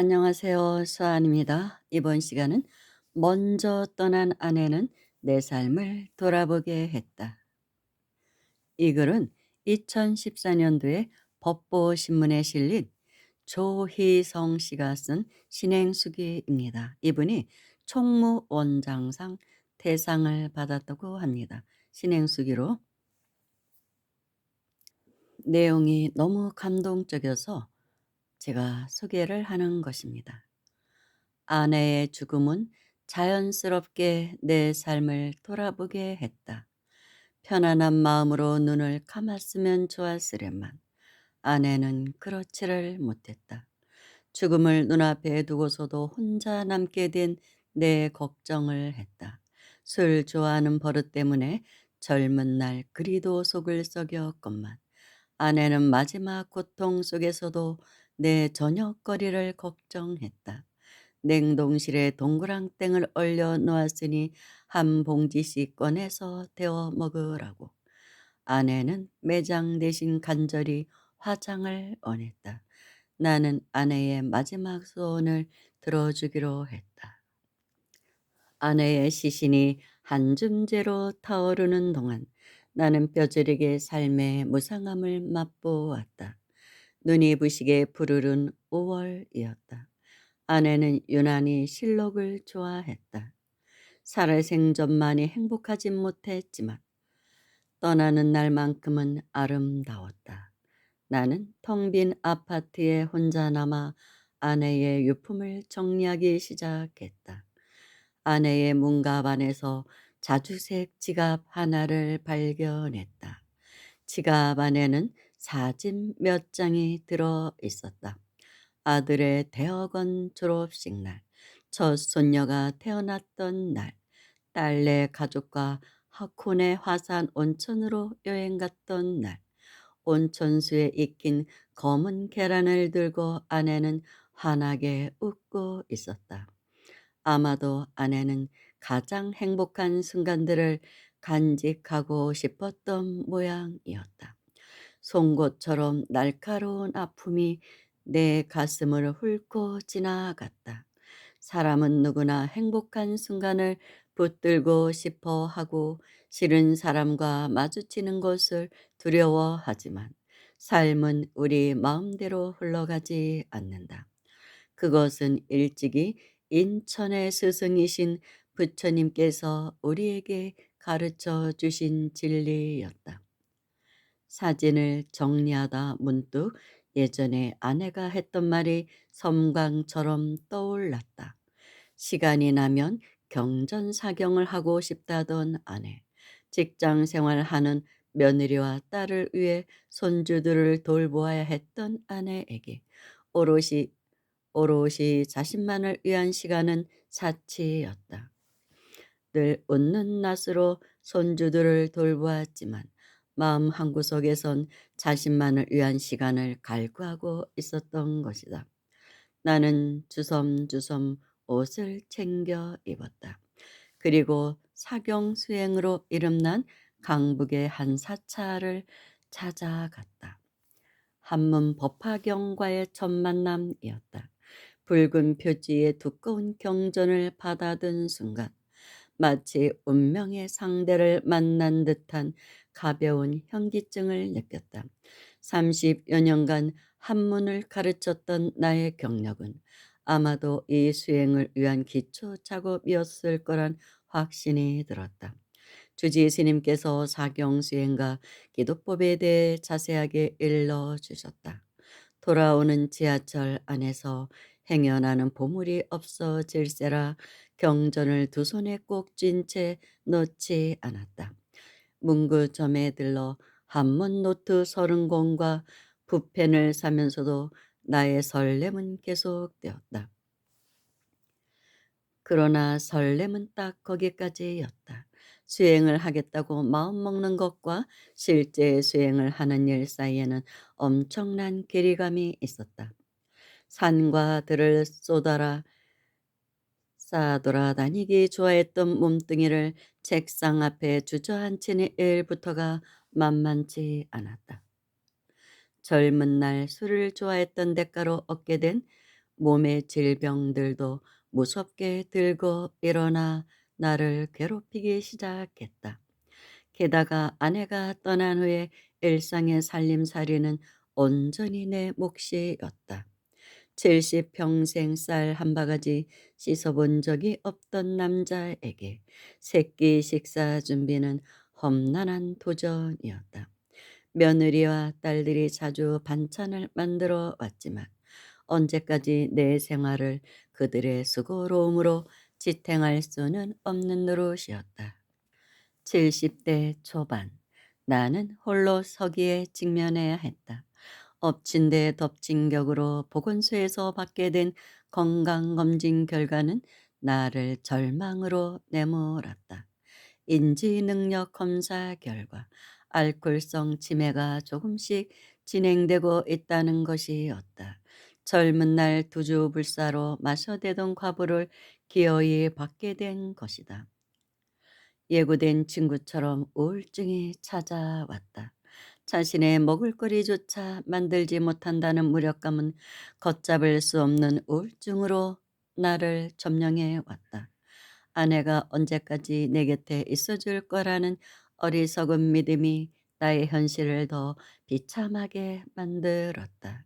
안녕하세요. 수아입니다. 이번 시간은 먼저 떠난 아내는 내 삶을 돌아보게 했다. 이 글은 2014년도에 법보신문에 실린 조희성 씨가 쓴 신행수기입니다. 이분이 총무원장상 대상을 받았다고 합니다. 신행수기로 내용이 너무 감동적이어서 제가 소개를 하는 것입니다. 아내의 죽음은 자연스럽게 내 삶을 돌아보게 했다. 편안한 마음으로 눈을 감았으면 좋았으련만 아내는 그렇지를 못했다. 죽음을 눈앞에 두고서도 혼자 남게 된 내 걱정을 했다. 술 좋아하는 버릇 때문에 젊은 날 그리도 속을 썩였건만 아내는 마지막 고통 속에서도 내 저녁거리를 걱정했다. 냉동실에 동그랑땡을 얼려 놓았으니 한 봉지씩 꺼내서 데워 먹으라고. 아내는 매장 대신 간절히 화장을 원했다. 나는 아내의 마지막 소원을 들어주기로 했다. 아내의 시신이 한 줌재로 타오르는 동안 나는 뼈저리게 삶의 무상함을 맛보았다. 눈이 부시게 푸르른 5월이었다. 아내는 유난히 실록을 좋아했다. 살아생전만이 행복하진 못했지만 떠나는 날만큼은 아름다웠다. 나는 텅 빈 아파트에 혼자 남아 아내의 유품을 정리하기 시작했다. 아내의 문갑 안에서 자주색 지갑 하나를 발견했다. 지갑 안에는 사진 몇 장이 들어 있었다. 아들의 대학원 졸업식 날, 첫 손녀가 태어났던 날, 딸네 가족과 하코네 화산 온천으로 여행 갔던 날, 온천수에 익힌 검은 계란을 들고 아내는 환하게 웃고 있었다. 아마도 아내는 가장 행복한 순간들을 간직하고 싶었던 모양이었다. 송곳처럼 날카로운 아픔이 내 가슴을 훑고 지나갔다. 사람은 누구나 행복한 순간을 붙들고 싶어 하고 싫은 사람과 마주치는 것을 두려워하지만 삶은 우리 마음대로 흘러가지 않는다. 그것은 일찍이 인천의 스승이신 부처님께서 우리에게 가르쳐 주신 진리였다. 사진을 정리하다 문득 예전에 아내가 했던 말이 섬광처럼 떠올랐다. 시간이 나면 경전사경을 하고 싶다던 아내. 직장 생활하는 며느리와 딸을 위해 손주들을 돌보아야 했던 아내에게 오롯이 오롯이 자신만을 위한 시간은 사치였다. 늘 웃는 낯으로 손주들을 돌보았지만 마음 한구석에선 자신만을 위한 시간을 갈구하고 있었던 것이다. 나는 주섬주섬 옷을 챙겨 입었다. 그리고 사경 수행으로 이름난 강북의 한 사찰을 찾아갔다. 한문 법화경과의 첫 만남이었다. 붉은 표지에 두꺼운 경전을 받아든 순간 마치 운명의 상대를 만난 듯한 가벼운 현기증을 느꼈다. 30여 년간 한문을 가르쳤던 나의 경력은 아마도 이 수행을 위한 기초 작업이었을 거란 확신이 들었다. 주지 스님께서 사경 수행과 기도법에 대해 자세하게 일러 주셨다. 돌아오는 지하철 안에서 행여나는 보물이 없어질세라 경전을 두 손에 꼭 쥔 채 놓지 않았다. 문구점에 들러 한문 노트 서른 권과 붓펜을 사면서도 나의 설렘은 계속되었다. 그러나 설렘은 딱 거기까지였다. 수행을 하겠다고 마음먹는 것과 실제 수행을 하는 일 사이에는 엄청난 괴리감이 있었다. 산과 들을 쏟아라 쌓아 돌아다니기 좋아했던 몸뚱이를 책상 앞에 주저앉히는 일부터가 만만치 않았다. 젊은 날 술을 좋아했던 대가로 얻게 된 몸의 질병들도 무섭게 들고 일어나 나를 괴롭히기 시작했다. 게다가 아내가 떠난 후에 일상의 살림살이는 온전히 내 몫이었다. 70평생 쌀 한 바가지 씻어본 적이 없던 남자에게 새끼 식사 준비는 험난한 도전이었다. 며느리와 딸들이 자주 반찬을 만들어 왔지만 언제까지 내 생활을 그들의 수고로움으로 지탱할 수는 없는 노릇이었다. 70대 초반 나는 홀로 서기에 직면해야 했다. 엎친 데 덮친 격으로 보건소에서 받게 된 건강검진 결과는 나를 절망으로 내몰았다. 인지능력 검사 결과 알코올성 치매가 조금씩 진행되고 있다는 것이었다. 젊은 날 두주불사로 마셔대던 과부를 기어이 받게 된 것이다. 예고된 친구처럼 우울증이 찾아왔다. 자신의 먹을거리조차 만들지 못한다는 무력감은 걷잡을 수 없는 우울증으로 나를 점령해 왔다. 아내가 언제까지 내 곁에 있어줄 거라는 어리석은 믿음이 나의 현실을 더 비참하게 만들었다.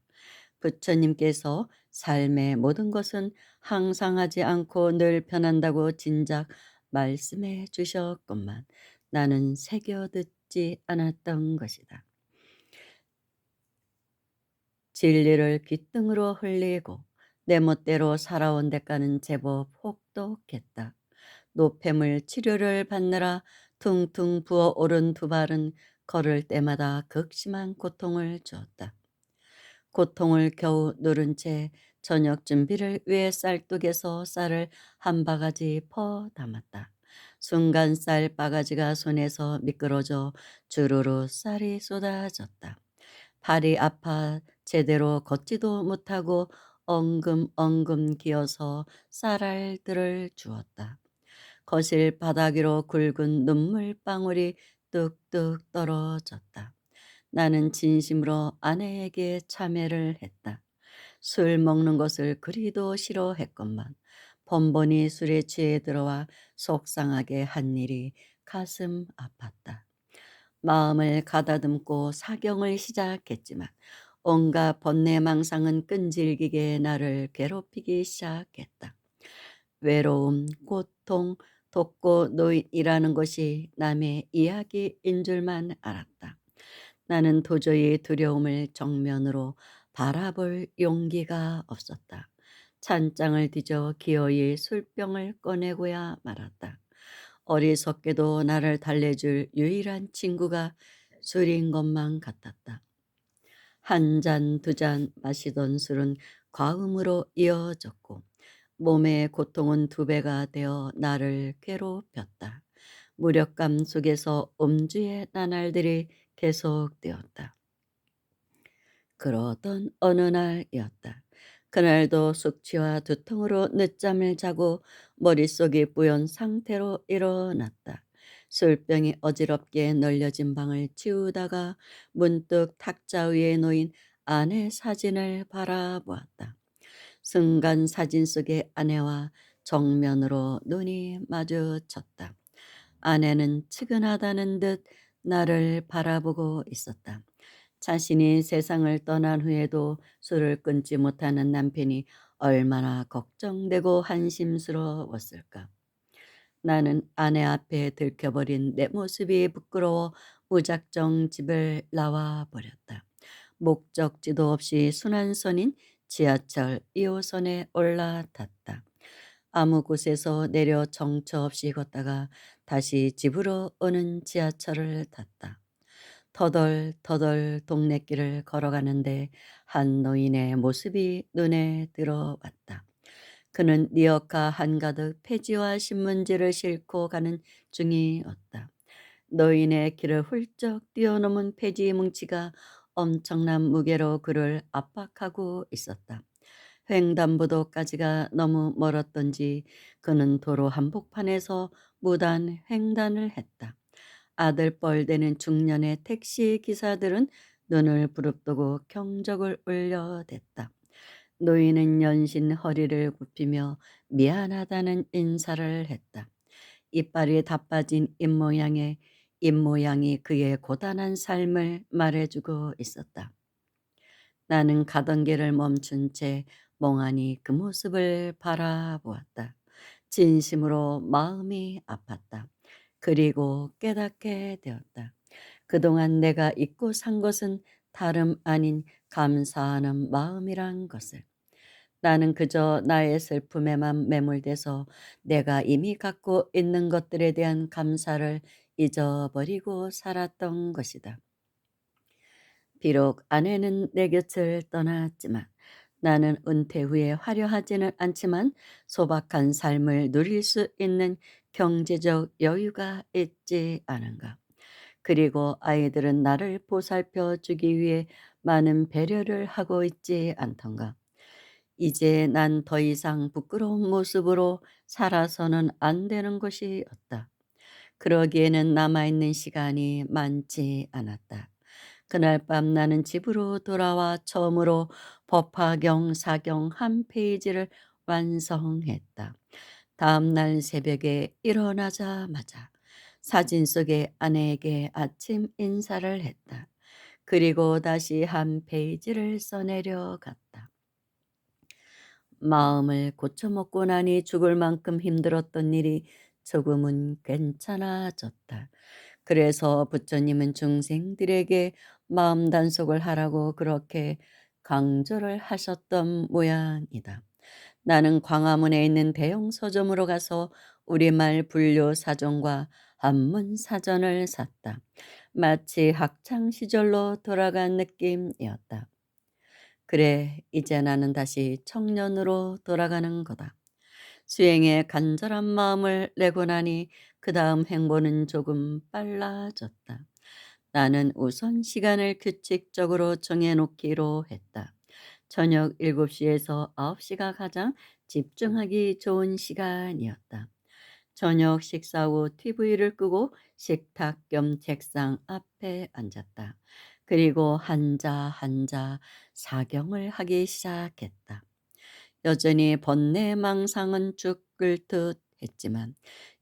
부처님께서 삶의 모든 것은 항상 하지 않고 늘 변한다고 진작 말씀해 주셨건만 나는 새겨 듣지 않았던 것이다. 진리를 귓등으로 흘리고 내 멋대로 살아온 대가는 제법 혹독했다. 노폐물 치료를 받느라 퉁퉁 부어오른 두 발은 걸을 때마다 극심한 고통을 주었다. 고통을 겨우 누른 채 저녁 준비를 위해 쌀뚝에서 쌀을 한 바가지 퍼 담았다. 순간 쌀 바가지가 손에서 미끄러져 주르르 쌀이 쏟아졌다. 발이 아파 제대로 걷지도 못하고 엉금엉금 기어서 쌀알들을 주었다. 거실 바닥 위로 굵은 눈물방울이 뚝뚝 떨어졌다. 나는 진심으로 아내에게 참회를 했다. 술 먹는 것을 그리도 싫어했건만 번번이 술에 취해 들어와 속상하게 한 일이 가슴 아팠다. 마음을 가다듬고 사경을 시작했지만 온갖 번뇌망상은 끈질기게 나를 괴롭히기 시작했다. 외로움, 고통, 독고 노인이라는 것이 남의 이야기인 줄만 알았다. 나는 도저히 두려움을 정면으로 바라볼 용기가 없었다. 찬장을 뒤져 기어이 술병을 꺼내고야 말았다. 어리석게도 나를 달래줄 유일한 친구가 술인 것만 같았다. 한 잔, 두 잔 마시던 술은 과음으로 이어졌고 몸의 고통은 두 배가 되어 나를 괴롭혔다. 무력감 속에서 음주의 나날들이 계속되었다. 그러던 어느 날이었다. 그날도 숙취와 두통으로 늦잠을 자고 머릿속이 뿌연 상태로 일어났다. 술병이 어지럽게 널려진 방을 치우다가 문득 탁자 위에 놓인 아내 사진을 바라보았다. 순간 사진 속의 아내와 정면으로 눈이 마주쳤다. 아내는 측은하다는 듯 나를 바라보고 있었다. 자신이 세상을 떠난 후에도 술을 끊지 못하는 남편이 얼마나 걱정되고 한심스러웠을까. 나는 아내 앞에 들켜버린 내 모습이 부끄러워 무작정 집을 나와 버렸다. 목적지도 없이 순환선인 지하철 2호선에 올라탔다. 아무 곳에서 내려 정처 없이 걷다가 다시 집으로 오는 지하철을 탔다. 터덜터덜 동네길을 걸어가는데 한 노인의 모습이 눈에 들어왔다. 그는 리어카 한가득 폐지와 신문지를 싣고 가는 중이었다. 노인의 길을 훌쩍 뛰어넘은 폐지 뭉치가 엄청난 무게로 그를 압박하고 있었다. 횡단보도까지가 너무 멀었던지 그는 도로 한복판에서 무단 횡단을 했다. 아들뻘 되는 중년의 택시 기사들은 눈을 부릅뜨고 경적을 울려댔다. 노인은 연신 허리를 굽히며 미안하다는 인사를 했다. 이빨이 다 빠진 입모양에 입모양이 그의 고단한 삶을 말해주고 있었다. 나는 가던 길을 멈춘 채 멍하니 그 모습을 바라보았다. 진심으로 마음이 아팠다. 그리고 깨닫게 되었다. 그동안 내가 잊고 산 것은 다름 아닌 감사하는 마음이란 것을. 나는 그저 나의 슬픔에만 매몰돼서 내가 이미 갖고 있는 것들에 대한 감사를 잊어버리고 살았던 것이다. 비록 아내는 내 곁을 떠났지만 나는 은퇴 후에 화려하지는 않지만 소박한 삶을 누릴 수 있는 경제적 여유가 있지 않은가. 그리고 아이들은 나를 보살펴 주기 위해 많은 배려를 하고 있지 않던가. 이제 난 더 이상 부끄러운 모습으로 살아서는 안 되는 것이 없다. 그러기에는 남아있는 시간이 많지 않았다. 그날 밤 나는 집으로 돌아와 처음으로 법화경 사경 한 페이지를 완성했다. 다음 날 새벽에 일어나자마자 사진 속의 아내에게 아침 인사를 했다. 그리고 다시 한 페이지를 써내려 갔다. 마음을 고쳐먹고 나니 죽을 만큼 힘들었던 일이 조금은 괜찮아졌다. 그래서 부처님은 중생들에게 마음 단속을 하라고 그렇게 강조를 하셨던 모양이다. 나는 광화문에 있는 대형 서점으로 가서 우리말 분류 사전과 한문 사전을 샀다. 마치 학창 시절로 돌아간 느낌이었다. 그래, 이제 나는 다시 청년으로 돌아가는 거다. 수행에 간절한 마음을 내고 나니 그 다음 행보는 조금 빨라졌다. 나는 우선 시간을 규칙적으로 정해놓기로 했다. 저녁 7시에서 9시가 가장 집중하기 좋은 시간이었다. 저녁 식사 후 TV를 끄고 식탁 겸 책상 앞에 앉았다. 그리고 한자 한자 사경을 하기 시작했다. 여전히 번뇌망상은 쭉 끓듯 했지만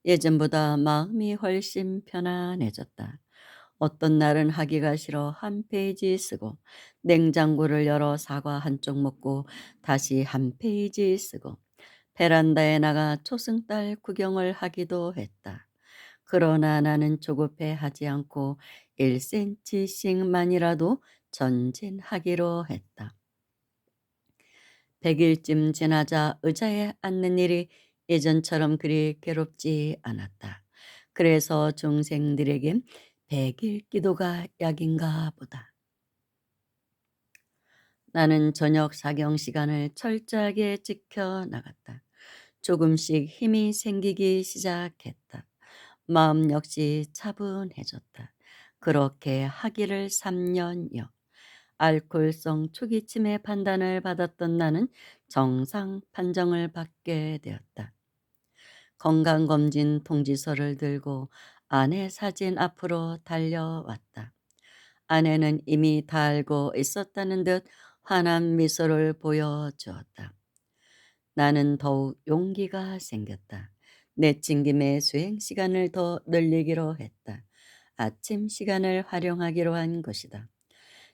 예전보다 마음이 훨씬 편안해졌다. 어떤 날은 하기가 싫어 한 페이지 쓰고 냉장고를 열어 사과 한쪽 먹고 다시 한 페이지 쓰고 베란다에 나가 초승달 구경을 하기도 했다. 그러나 나는 조급해 하지 않고 1cm씩만이라도 전진하기로 했다. 100일쯤 지나자 의자에 앉는 일이 예전처럼 그리 괴롭지 않았다. 그래서 중생들에겐 100일 기도가 약인가 보다. 나는 저녁 사경 시간을 철저하게 지켜 나갔다. 조금씩 힘이 생기기 시작했다. 마음 역시 차분해졌다. 그렇게 하기를 3년여. 알코올성 초기 치매 판단을 받았던 나는 정상 판정을 받게 되었다. 건강검진 통지서를 들고 아내 사진 앞으로 달려왔다. 아내는 이미 다 알고 있었다는 듯 환한 미소를 보여주었다. 나는 더욱 용기가 생겼다. 내친 김에 수행 시간을 더 늘리기로 했다. 아침 시간을 활용하기로 한 것이다.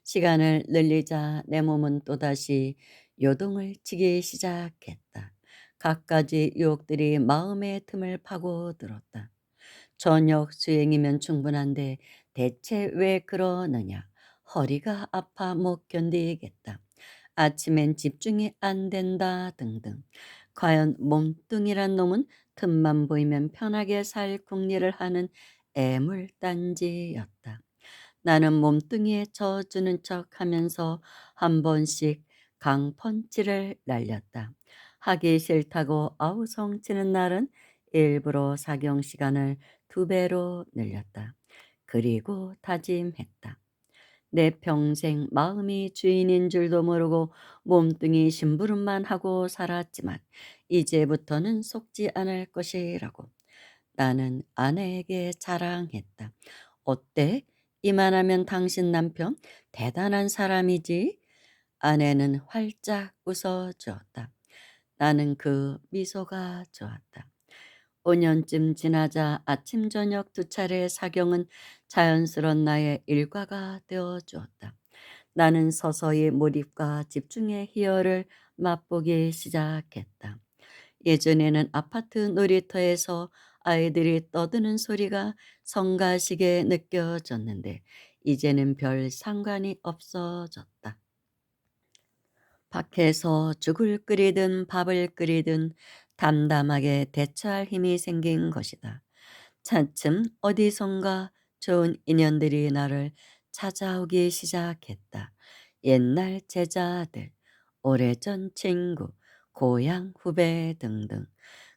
시간을 늘리자 내 몸은 또다시 요동을 치기 시작했다. 갖가지 유혹들이 마음의 틈을 파고들었다. 저녁 수행이면 충분한데 대체 왜 그러느냐? 허리가 아파 못 견디겠다. 아침엔 집중이 안 된다 등등. 과연 몸뚱이란 놈은 틈만 보이면 편하게 살 궁리를 하는 애물단지였다. 나는 몸뚱이에 져주는 척 하면서 한 번씩 강펀치를 날렸다. 하기 싫다고 아우성 치는 날은 일부러 사경 시간을 두 배로 늘렸다. 그리고 다짐했다. 내 평생 마음이 주인인 줄도 모르고 몸뚱이 심부름만 하고 살았지만 이제부터는 속지 않을 것이라고 나는 아내에게 자랑했다. 어때? 이만하면 당신 남편 대단한 사람이지? 아내는 활짝 웃어 주었다. 나는 그 미소가 좋았다. 5년쯤 지나자 아침 저녁 두 차례 사경은 자연스런 나의 일과가 되어 주었다. 나는 서서히 몰입과 집중의 희열을 맛보기 시작했다. 예전에는 아파트 놀이터에서 아이들이 떠드는 소리가 성가시게 느껴졌는데 이제는 별 상관이 없어졌다. 밖에서 죽을 끓이든 밥을 끓이든 담담하게 대처할 힘이 생긴 것이다. 차츰 어디선가 좋은 인연들이 나를 찾아오기 시작했다. 옛날 제자들, 오래전 친구, 고향 후배 등등.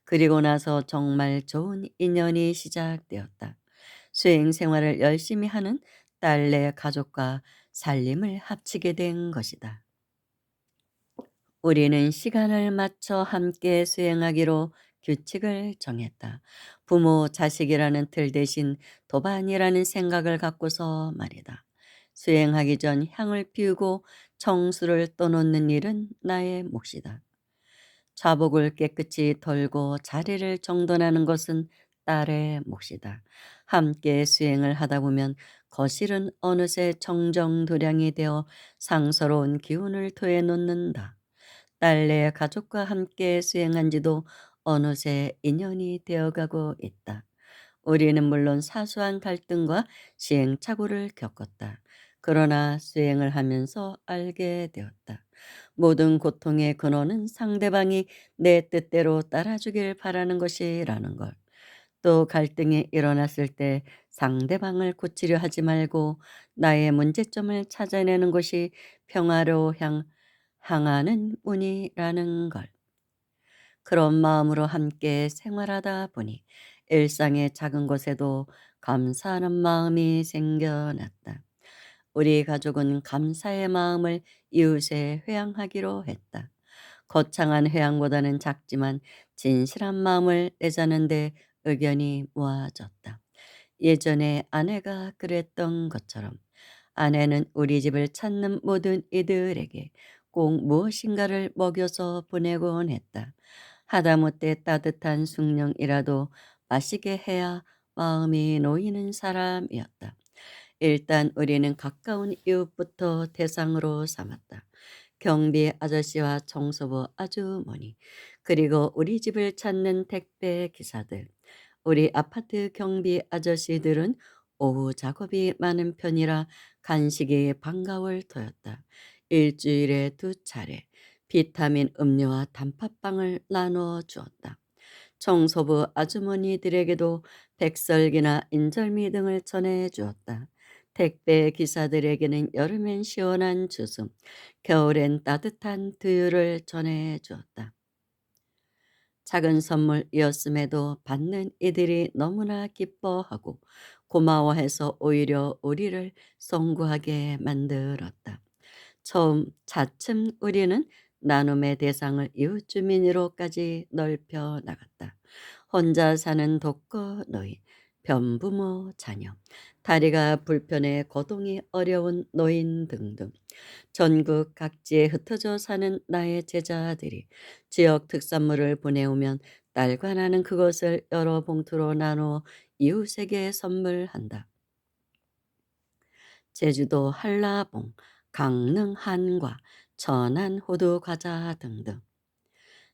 그리고 나서 정말 좋은 인연이 시작되었다. 수행 생활을 열심히 하는 딸내 가족과 살림을 합치게 된 것이다. 우리는 시간을 맞춰 함께 수행하기로 규칙을 정했다. 부모, 자식이라는 틀 대신 도반이라는 생각을 갖고서 말이다. 수행하기 전 향을 피우고 청수를 떠놓는 일은 나의 몫이다. 자복을 깨끗이 털고 자리를 정돈하는 것은 딸의 몫이다. 함께 수행을 하다 보면 거실은 어느새 정정도량이 되어 상서로운 기운을 토해 놓는다. 딸내 가족과 함께 수행한 지도 어느새 인연이 되어가고 있다. 우리는 물론 사소한 갈등과 시행착오를 겪었다. 그러나 수행을 하면서 알게 되었다. 모든 고통의 근원은 상대방이 내 뜻대로 따라주길 바라는 것이라는 걸. 또 갈등이 일어났을 때 상대방을 고치려 하지 말고 나의 문제점을 찾아내는 것이 평화로 향, 향하는 문이라는 걸. 그런 마음으로 함께 생활하다 보니 일상의 작은 것에도 감사하는 마음이 생겨났다. 우리 가족은 감사의 마음을 이웃에 회양하기로 했다. 거창한 회양보다는 작지만 진실한 마음을 내자는데 의견이 모아졌다. 예전에 아내가 그랬던 것처럼 아내는 우리 집을 찾는 모든 이들에게 꼭 무엇인가를 먹여서 보내곤 했다. 하다못해 따뜻한 숭늉이라도 마시게 해야 마음이 놓이는 사람이었다. 일단 우리는 가까운 이웃부터 대상으로 삼았다. 경비 아저씨와 청소부 아주머니, 그리고 우리 집을 찾는 택배 기사들. 우리 아파트 경비 아저씨들은 오후 작업이 많은 편이라 간식이 반가울 터였다. 일주일에 두 차례 비타민 음료와 단팥빵을 나눠 주었다. 청소부 아주머니들에게도 백설기나 인절미 등을 전해 주었다. 택배 기사들에게는 여름엔 시원한 주스, 겨울엔 따뜻한 두유를 전해 주었다. 작은 선물이었음에도 받는 이들이 너무나 기뻐하고 고마워해서 오히려 우리를 송구하게 만들었다. 처음 차츰 우리는 나눔의 대상을 이웃 주민으로까지 넓혀 나갔다. 혼자 사는 독거 노인, 변부모 자녀, 다리가 불편해 거동이 어려운 노인 등등 전국 각지에 흩어져 사는 나의 제자들이 지역 특산물을 보내오면 딸과 나는 그것을 여러 봉투로 나눠 이웃에게 선물한다. 제주도 한라봉, 강릉 한과, 천안 호두 과자 등등.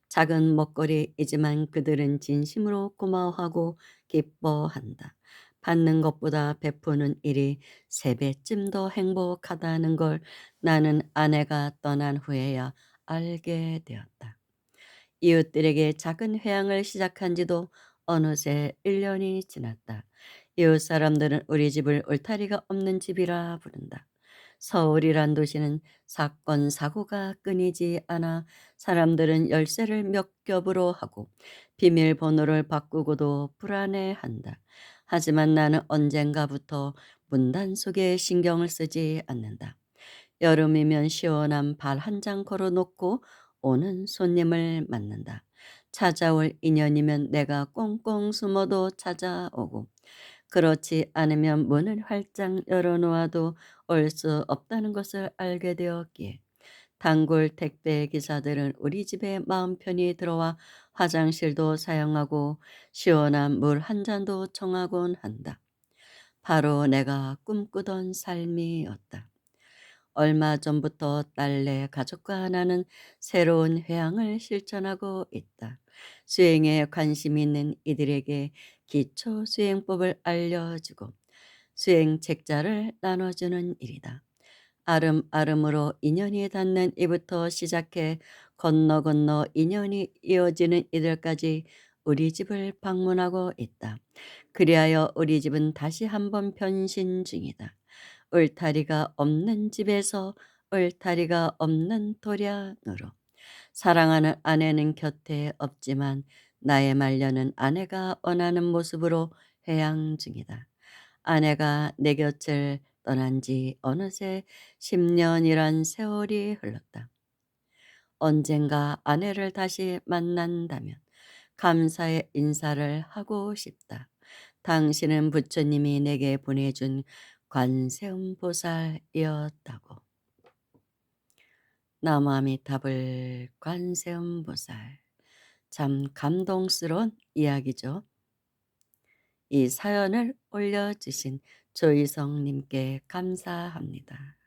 작은 먹거리이지만 그들은 진심으로 고마워하고 기뻐한다. 받는 것보다 베푸는 일이 세 배쯤 더 행복하다는 걸 나는 아내가 떠난 후에야 알게 되었다. 이웃들에게 작은 회양을 시작한 지도 어느새 1년이 지났다. 이웃 사람들은 우리 집을 울타리가 없는 집이라 부른다. 서울이란 도시는 사건, 사고가 끊이지 않아 사람들은 열쇠를 몇 겹으로 하고 비밀번호를 바꾸고도 불안해한다. 하지만 나는 언젠가부터 문단 속에 신경을 쓰지 않는다. 여름이면 시원한 발 한 장 걸어놓고 오는 손님을 맞는다. 찾아올 인연이면 내가 꽁꽁 숨어도 찾아오고 그렇지 않으면 문을 활짝 열어놓아도 올 수 없다는 것을 알게 되었기에 단골 택배 기사들은 우리 집에 마음 편히 들어와 화장실도 사용하고 시원한 물 한 잔도 청하곤 한다. 바로 내가 꿈꾸던 삶이었다. 얼마 전부터 딸내 가족과 나는 새로운 회항을 실천하고 있다. 수행에 관심 있는 이들에게 기초 수행법을 알려주고 수행 책자를 나눠주는 일이다. 아름아름으로 인연이 닿는 이부터 시작해 건너 건너 인연이 이어지는 이들까지 우리 집을 방문하고 있다. 그리하여 우리 집은 다시 한번 변신 중이다. 울타리가 없는 집에서 울타리가 없는 도량으로 사랑하는 아내는 곁에 없지만 나의 말려는 아내가 원하는 모습으로 회양 중이다. 아내가 내 곁을 떠난 지 어느새 10년이란 세월이 흘렀다. 언젠가 아내를 다시 만난다면 감사의 인사를 하고 싶다. 당신은 부처님이 내게 보내준 관세음 보살이었다고. 나무아미타불 관세음 보살. 참 감동스러운 이야기죠. 이 사연을 올려주신 조희성님께 감사합니다.